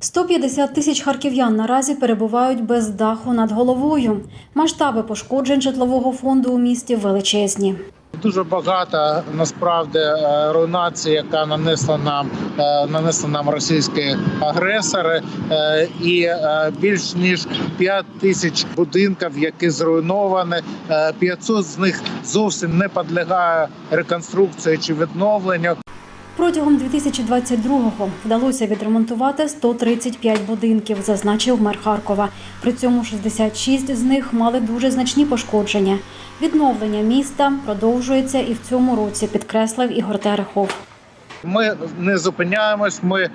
150 тисяч харків'ян наразі перебувають без даху над головою. Масштаби пошкоджень житлового фонду у місті величезні. Дуже багато насправді е, руйнації, яка нанесла нам е, нанесли нам російські агресори, Е, і більш ніж 5 тисяч будинків, які зруйновані. Е, 500 з них зовсім не підлягає реконструкції чи відновленню. Протягом 2022-го вдалося відремонтувати 135 будинків, зазначив мер Харкова. При цьому 66 з них мали дуже значні пошкодження. Відновлення міста продовжується і в цьому році, підкреслив Ігор Терехов. Ми не зупиняємось, ми е,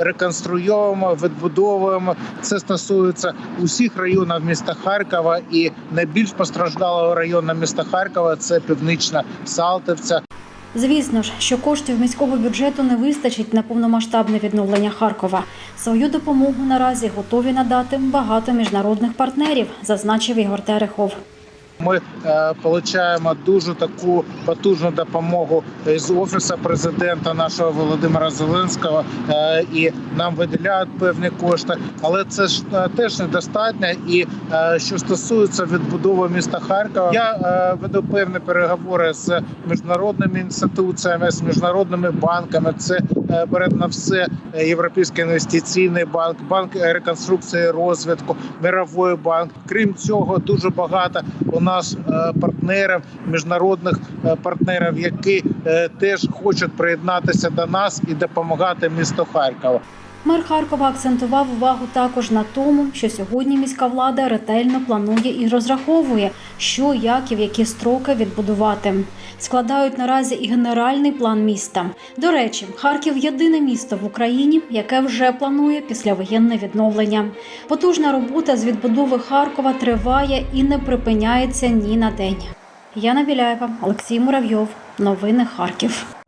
реконструюємо, відбудовуємо. Це стосується усіх районів міста Харкова, і найбільш постраждалого району міста Харкова це північна Салтівця. Звісно ж, що коштів міського бюджету не вистачить на повномасштабне відновлення Харкова. Свою допомогу наразі готові надати багато міжнародних партнерів, зазначив Ігор Терехов. Ми е, отримуємо дуже таку потужну допомогу з офісу президента нашого Володимира Зеленського, е, і нам виділяють певні кошти, але це ж е, теж недостатньо. І що стосується відбудови міста Харкова, я веду певні переговори з міжнародними інституціями, з міжнародними банками. Це бере на все Європейський інвестиційний банк, банк реконструкції розвитку, мировий банк. Крім цього, дуже багато у нас е, партнерів, міжнародних е, партнерів, які е, теж хочуть приєднатися до нас і допомагати місту Харкова. Мер Харкова акцентував увагу також на тому, що сьогодні міська влада ретельно планує і розраховує, що, як і в які строки відбудувати. Складають наразі і генеральний план міста. До речі, Харків єдине місто в Україні, яке вже планує післявоєнне відновлення. Потужна робота з відбудови Харкова триває і не припиняється ні на день. Яна Біляєва, Олексій Муравйов. Новини Харків.